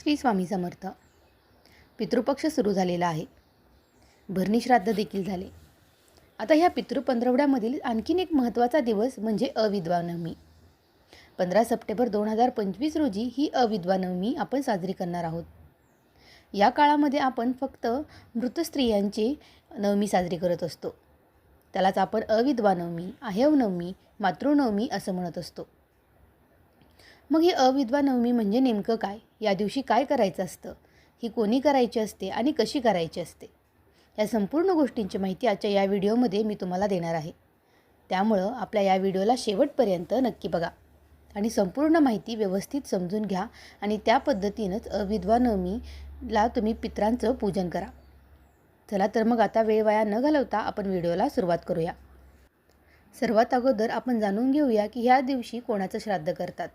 श्री स्वामी समर्थ. पितृपक्ष सुरू झालेला आहे. भरणी श्राद्ध देखील झाले. आता ह्या पितृपंधरवड्यामधील आणखीन एक महत्त्वाचा दिवस म्हणजे अविद्वानवमी पंधरा सप्टेंबर दोन हजार पंचवीस रोजी ही अविद्वानवमी आपण साजरी करणार आहोत. या काळामध्ये आपण फक्त मृत स्त्रियांची नवमी साजरी करत असतो. त्यालाच आपण अविद्वानवमी नवमी मातृनवमी असं म्हणत असतो. मग ही अविद्वानवमी म्हणजे नेमकं काय? या दिवशी काय करायचं असतं? ही कोणी करायची असते आणि कशी करायची असते? या संपूर्ण गोष्टींची माहिती आजच्या या व्हिडिओमध्ये मी तुम्हाला देणार आहे. त्यामुळं आपल्या या व्हिडिओला शेवटपर्यंत नक्की बघा. आणि संपूर्ण माहिती व्यवस्थित समजून घ्या आणि त्या पद्धतीनंच अविद्वा नवमीला तुम्ही पित्रांचं पूजन करा. चला तर मग आता वेळ वाया न घालवता आपण व्हिडिओला सुरुवात करूया. सर्वात अगोदर आपण जाणून घेऊया की ह्या दिवशी कोणाचं श्राद्ध करतात?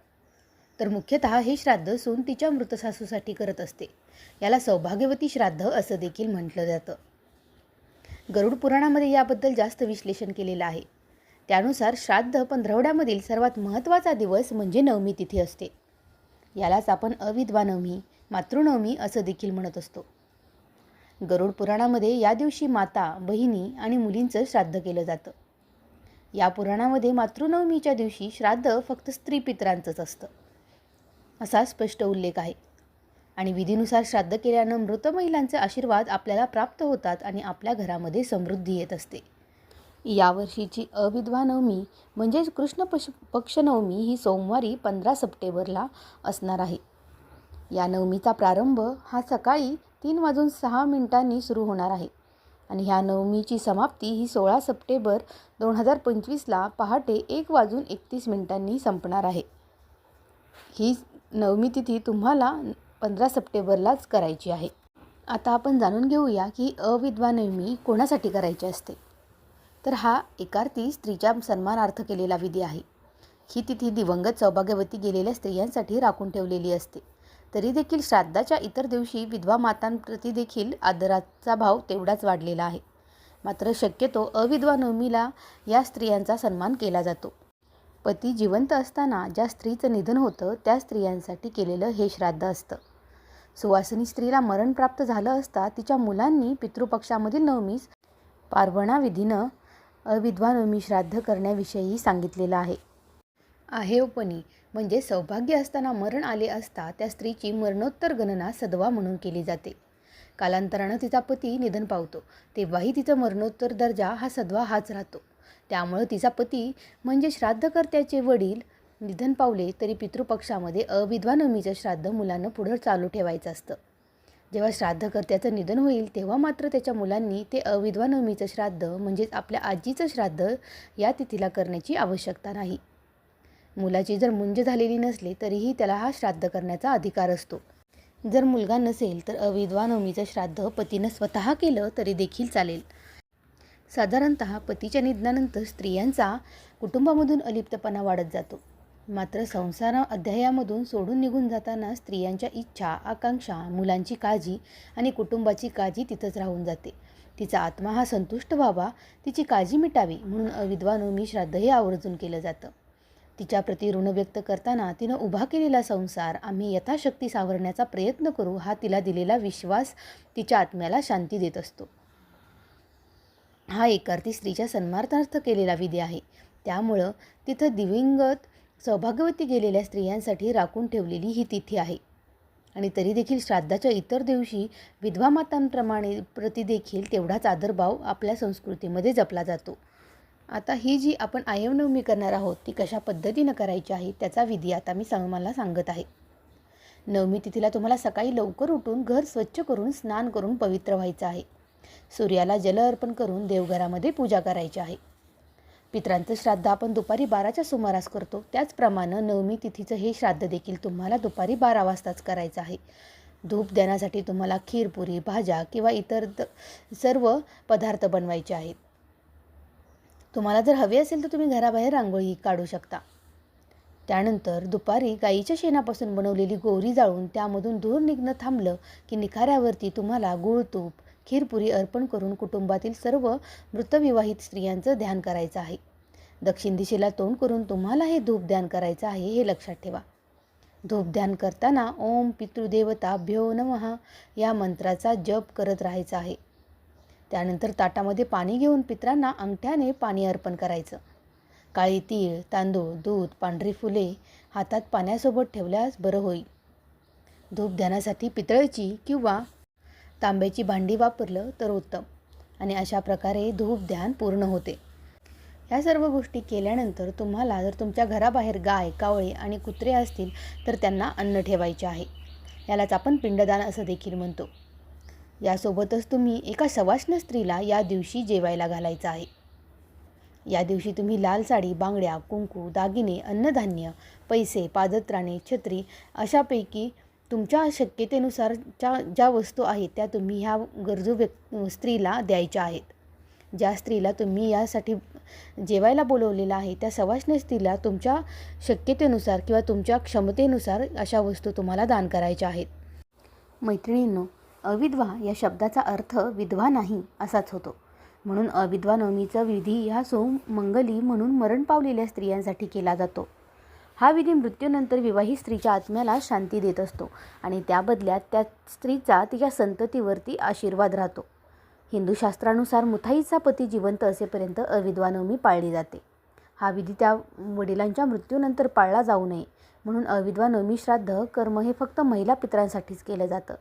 तर मुख्यतः हे श्राद्ध सून तिच्या मृत सासूसाठी करत असते. याला सौभाग्यवती श्राद्ध असं देखील म्हटलं जातं. गरुड पुराणामध्ये याबद्दल जास्त विश्लेषण केलेलं आहे. त्यानुसार श्राद्ध पंधरवड्यामधील सर्वात महत्त्वाचा दिवस म्हणजे नवमी तिथी असते. यालाच आपण अविद्वा नवमी मातृनवमी असं देखील म्हणत असतो. गरुड पुराणामध्ये या दिवशी माता बहिणी आणि मुलींचं श्राद्ध केलं जातं. या पुराणामध्ये मातृनवमीच्या दिवशी श्राद्ध फक्त स्त्री पित्रांचंच असतं. असा स्पष्ट उल्लेख आहे. आणि विधीनुसार श्राद्ध केल्यानं मृत महिलांचे आशीर्वाद आपल्याला प्राप्त होतात आणि आपल्या घरामध्ये समृद्धी येत असते. यावर्षीची अविधवा नवमी म्हणजेच कृष्ण पश पक्षनवमी ही सोमवारी पंधरा सप्टेंबरला असणार आहे. या नवमीचा प्रारंभ हा सकाळी तीन वाजून सहा मिनिटांनी सुरू होणार आहे. आणि ह्या नवमीची समाप्ती ही सोळा सप्टेंबर दोन हजार पंचवीसला पहाटे एक वाजून एकतीस मिनिटांनी संपणार आहे. ही नवमी तिथी तुम्हाला पंधरा सप्टेंबरलाच करायची आहे. आता आपण जाणून घेऊया की अविधवा नवमी कोणासाठी करायची असते? तर हा एकार्थी स्त्रीच्या सन्मानार्थ केलेला विधी आहे. ही तिथी दिवंगत सौभाग्यवती गेलेल्या स्त्रियांसाठी राखून ठेवलेली असते. तरी देखील श्राद्धाच्या इतर दिवशी विधवा मातांप्रती देखील आदराचा भाव तेवढाच वाढलेला आहे. मात्र शक्यतो अविधवा नवमीला या स्त्रियांचा सन्मान केला जातो. पती जिवंत असताना ज्या स्त्रीचं निधन होतं त्या स्त्रियांसाठी केलेलं हे श्राद्ध असतं. सुवासिनी स्त्रीला मरण प्राप्त झालं असता तिच्या मुलांनी पितृपक्षामधील नवमीस पार्वणाविधीनं अविधवा नवमी श्राद्ध करण्याविषयी सांगितलेलं आहे. आहेवपणी म्हणजे सौभाग्य असताना मरण आले असता त्या स्त्रीची मरणोत्तर गणना सदवा म्हणून केली जाते. कालांतरानं तिचा पती निधन पावतो तेव्हाही तिचा मरणोत्तर दर्जा हा सदवा हाच राहतो. त्यामुळं तिचा पती म्हणजे श्राद्धकर्त्याचे वडील निधन पावले तरी पितृपक्षामध्ये अविधवानवमीचं श्राद्ध मुलांना पुढं चालू ठेवायचं असतं. जेव्हा श्राद्धकर्त्याचं निधन होईल तेव्हा मात्र त्याच्या मुलांनी ते अविद्वानवमीचं श्राद्ध म्हणजेच आपल्या आजीचं श्राद्ध या तिथीला करण्याची आवश्यकता नाही. मुलाची जर मुंज झालेली नसली तरीही त्याला हा श्राद्ध करण्याचा अधिकार असतो. जर मुलगा नसेल तर अविद्वानवमीचं श्राद्ध पतीनं स्वतः केलं तरी देखील चालेल. साधारणत पतीच्या निधनानंतर स्त्रियांचा कुटुंबामधून अलिप्तपणा वाढत जातो. मात्र संसार अध्यायामधून सोडून निघून जाताना स्त्रियांच्या इच्छा आकांक्षा मुलांची काळजी आणि कुटुंबाची काळजी तिथंच राहून जाते. तिचा आत्मा हा संतुष्ट व्हावा तिची काळजी मिटावी म्हणून अविधवा मी श्राद्ध हे आवर्जून केलं जातं. तिच्याप्रती ऋण व्यक्त करताना तिनं उभा केलेला संसार आम्ही यथाशक्ती सावरण्याचा प्रयत्न करू हा तिला दिलेला विश्वास तिच्या आत्म्याला शांती देत असतो. हा एकार्थी स्त्रीच्या सन्मानार्थ केलेला विधी आहे. त्यामुळं तिथं दिवंगत सौभाग्यवती गेलेल्या स्त्रियांसाठी राखून ठेवलेली ही तिथी आहे. आणि तरी देखील श्राद्धाच्या इतर दिवशी विधवा मातांप्रमाणे प्रतिदेखील तेवढाच आदरभाव आपल्या संस्कृतीमध्ये जपला जातो. आता ही जी आपण आयवनवमी करणार आहोत ती कशा पद्धतीनं करायची आहे त्याचा विधी आता मी सांग मला सांगत आहे. नवमी तिथीला तुम्हाला सकाळी लवकर उठून घर स्वच्छ करून स्नान करून पवित्र व्हायचं आहे. सूर्याला जल अर्पण करून देवघरामध्ये पूजा करायची आहे. पित्रांचं श्राद्ध आपण दुपारी बाराच्या सुमारास करतो. त्याचप्रमाणे नवमी तिथीचं हे श्राद्ध देखील तुम्हाला दुपारी बारा वाजताच करायचं आहे. धूप देण्यासाठी तुम्हाला खीरपुरी भाज्या किंवा इतर द सर्व पदार्थ बनवायचे आहेत. तुम्हाला जर हवे असेल तर तुम्ही घराबाहेर रांगोळी काढू शकता. त्यानंतर दुपारी गाईच्या शेणापासून बनवलेली गोरी जाळून त्यामधून धूर निघणं थांबलं की निखाऱ्यावरती तुम्हाला गूळ तूप खीरपुरी अर्पण करून कुटुंबातील सर्व मृतविवाहित स्त्रियांचं ध्यान करायचं आहे. दक्षिण दिशेला तोंड करून तुम्हाला हे धूप ध्यान करायचं आहे हे लक्षात ठेवा. धूप ध्यान करताना ओम पितृदेवताभ्यो नमः या मंत्राचा जप करत राहायचा आहे. त्यानंतर ताटामध्ये पाणी घेऊन पित्रांना अंगठ्याने पाणी अर्पण करायचं. काळी तीळ तांदूळ दूध पांढरी फुले हातात पाण्यासोबत ठेवल्यास बरं होईल. धूप ध्यानासाठी पितळेची किंवा तांब्याची भांडी वापरलं तर उत्तम. आणि अशा प्रकारे धूप ध्यान पूर्ण होते. ह्या सर्व गोष्टी केल्यानंतर तुम्हाला जर तुमच्या घराबाहेर गाय कावळे आणि कुत्रे असतील तर त्यांना अन्न ठेवायचे आहे. यालाच आपण पिंडदान असं देखील म्हणतो. यासोबतच तुम्ही एका सवाष्ण स्त्रीला या दिवशी जेवायला घालायचं आहे. या दिवशी तुम्ही लाल साडी बांगड्या कुंकू दागिने अन्नधान्य पैसे पादत्राणे छत्री अशापैकी तुमच्या शक्यतेनुसारच्या ज्या वस्तू आहेत त्या तुम्ही ह्या गरजू व्यक् स्त्रीला द्यायच्या आहेत. ज्या स्त्रीला तुम्ही यासाठी जेवायला बोलवलेलं आहे त्या सवाष्ण स्त्रीला तुमच्या शक्यतेनुसार किंवा तुमच्या क्षमतेनुसार अशा वस्तू तुम्हाला दान करायच्या आहेत. मैत्रिणींनो अविधवा या शब्दाचा अर्थ विधवा नाही असाच होतो. म्हणून अविधवा नवमीचा विधी ह्या सोमंगली म्हणून मरण पावलेल्या स्त्रियांसाठी केला जातो. हा विधी मृत्यूनंतर विवाहित स्त्रीच्या आत्म्याला शांती देत असतो आणि त्या बदल्यात त्या स्त्रीचा तिच्या संततीवरती आशीर्वाद राहतो. हिंदू शास्त्रानुसार मुथाईचा पती जिवंत असेपर्यंत अविद्वानवमी पाळली जाते. हा विधी त्या वडिलांच्या मृत्यूनंतर पाळला जाऊ नये म्हणून अविधवा नवमी श्राद्ध कर्म हे फक्त महिला पित्रांसाठीच केलं जातं.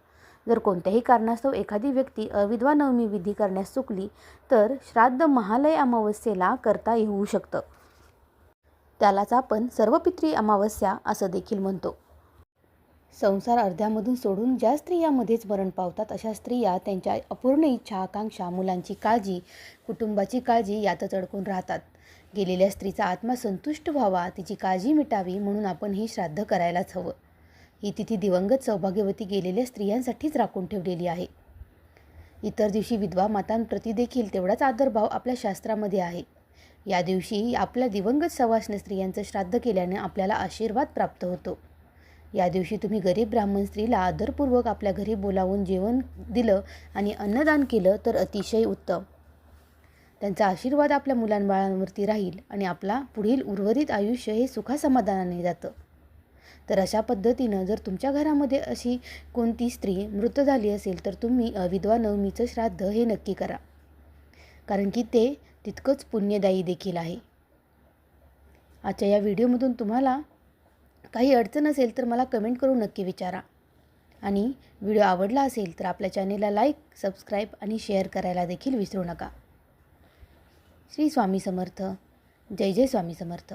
जर कोणत्याही कारणास्तव एखादी व्यक्ती अविधवा नवमी विधी करण्यास चुकली तर श्राद्ध महालय अमावस्येला करता येऊ शकतं. त्यालाच आपण सर्वपित्री अमावस्या असं देखील म्हणतो. संसार अर्ध्यामधून सोडून ज्या स्त्रियामध्येच मरण पावतात अशा स्त्रिया त्यांच्या अपूर्ण इच्छा आकांक्षा मुलांची काळजी कुटुंबाची काळजी यातच अडकून राहतात. गेलेल्या स्त्रीचा आत्मा संतुष्ट व्हावा तिची काळजी मिटावी म्हणून आपण हे श्राद्ध करायलाच हवं. ही तिथी दिवंगत सौभाग्यवती गेलेल्या स्त्रियांसाठीच राखून ठेवलेली आहे. इतर दिवशी विधवा मातांप्रती देखील तेवढाच आदरभाव आपल्या शास्त्रामध्ये आहे. या दिवशी आपल्या दिवंगत सवाष्ण स्त्रियांचं श्राद्ध केल्याने आपल्याला आशीर्वाद प्राप्त होतो. या दिवशी तुम्ही गरीब ब्राह्मण स्त्रीला आदरपूर्वक आपल्या घरी बोलावून जेवण दिलं आणि अन्नदान केलं तर अतिशय उत्तम. त्यांचा आशीर्वाद आपल्या मुलांबाळांवरती राहील आणि आपला पुढील उर्वरित आयुष्य हे सुखासमाधानाने जातं. तर अशा पद्धतीनं जर तुमच्या घरामध्ये अशी कोणती स्त्री मृत झाली असेल तर तुम्ही अविधवा नवमीचं श्राद्ध हे नक्की करा. कारण की ते तितकंच पुण्यदायी देखील आहे. आजच्या या व्हिडिओमधून तुम्हाला काही अडचण असेल तर मला कमेंट करून नक्की विचारा. आणि व्हिडिओ आवडला असेल तर आपल्या चॅनेलला लाईक सबस्क्राईब आणि शेअर करायला देखील विसरू नका. श्री स्वामी समर्थ. जय जय स्वामी समर्थ.